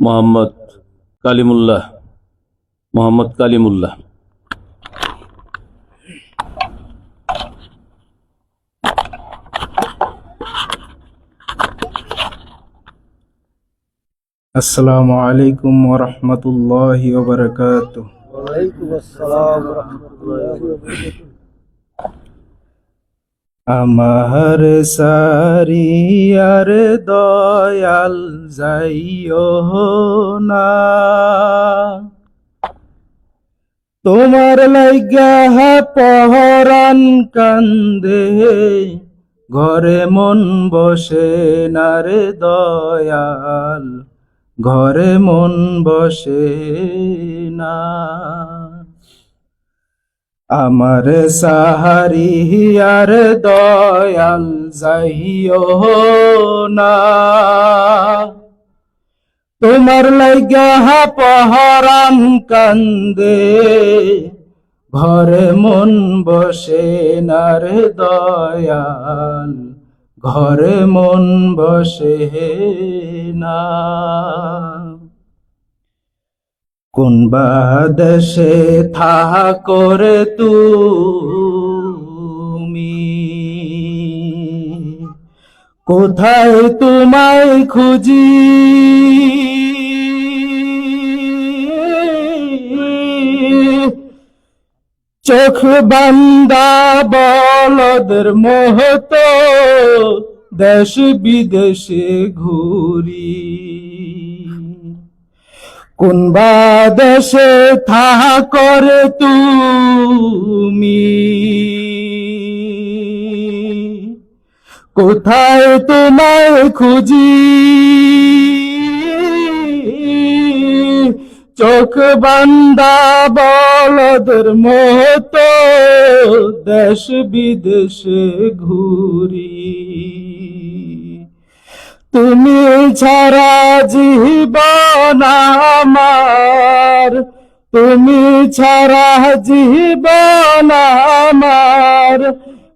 মোহাম্মদ কালিমুল্লাহ মোহাম্মদ কালিমুল্লাহ আসসালামু আলাইকুম ওরহমতুল্লাহি ওবরকাত ওয়ালাইকুম আসসালাম রহমতুল্লাহ আমার সারিয়ার দয়াল যাইও না। তোমার লাইগা পহরান কান্দে, ঘরে মন বসে না রে দয়াল, ঘরে মন বসে না। আমার সাহারি আর দয়াল যাইও না। তোমার লাইগা পহরান কান্দে, ঘরে মন বসে না রে দয়াল, ঘরে মন বসে না। কোন বাদেশে থাকরে তুমি? কোথায় তোমায় খুঁজি? চোখ বান্দা বলদের মোহত দেশ বিদেশে ঘুরি। কোন বা দেশে করে তুমি? কোথায় তোমায় খুঁজি? চোখ বান্দা বলদের মতো দেশ বিদেশে ঘুরি। তুমি ছাড়া জীবন আমার। তুমি ছাড়া জীবন আমার।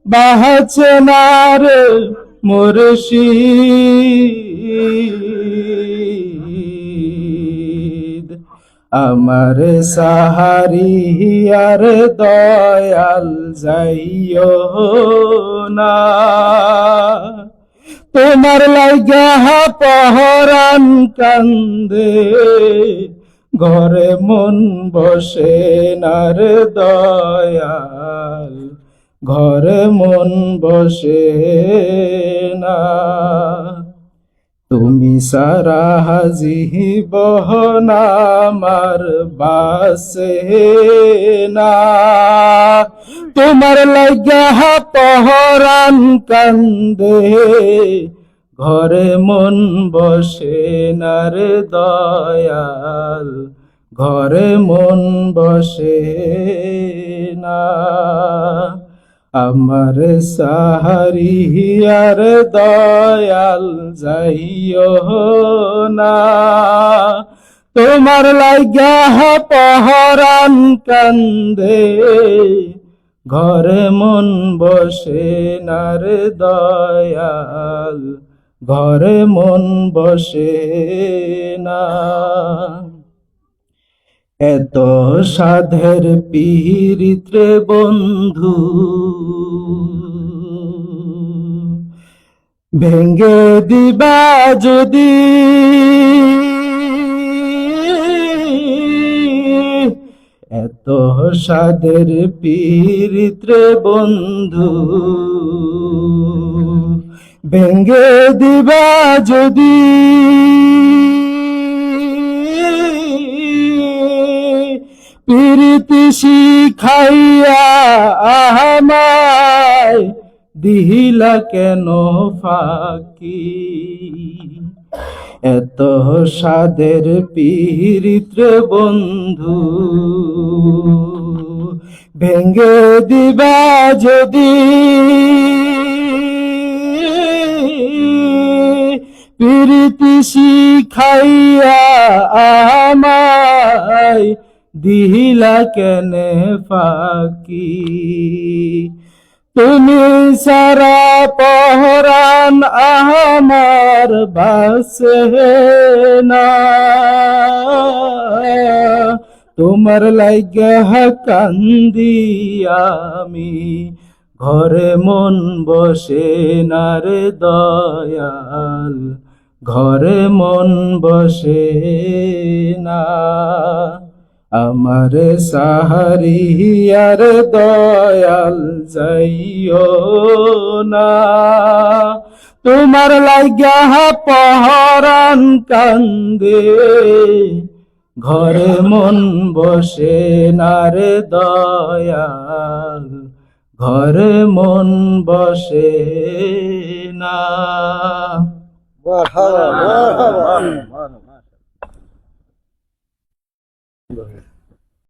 বাহছে না রে মুর্শিদ। আমার সাহারি আর দয়াল যাইও না। তোমার লাগা পহরান কান্দে, ঘরে মন বসে নার দয়াল, ঘরে মন বসে না। তুমি সারা জীবন আমার বাসে না। তোমার লাগা পহরান কান্দে, ঘরে মন বসে না রে দয়াল, ঘরে মন বসে না। আমার সাহারি আর দয়াল যাইও না, তোমার লাগা পহরান কান্দে ঘরে মন বসে না রে দয়াল, ঘরে মন বসে না। এত সাধের পীরিত্রে বন্ধু ভেঙ্গে দিবা যদি এত সাদের পীরিত্রে বন্ধু। ভেঙ্গে দিবা যদি প্রীতি শিখাইয়া আমায় দিহিলা কেন ফাঁকি? এত সাদের পীরিত্র বন্ধু। ভেঙ্গে দিবা যদি প্রীতি শিখাইয়া আমায় দিহিলা কেনে ফাঁকি? তুমি সারা পহরান আমার বাসে না। তোমার লাইগাহ কান্দি আমি, ঘরে মন বসে না রে দয়াল, ঘরে মন বসে না। আমার সাহারিয়ার দয়াল যাইও না। তোমার লাগা পহরান কান্দে, ঘরে মন বসে না রে দয়াল, ঘরে মন বসে না।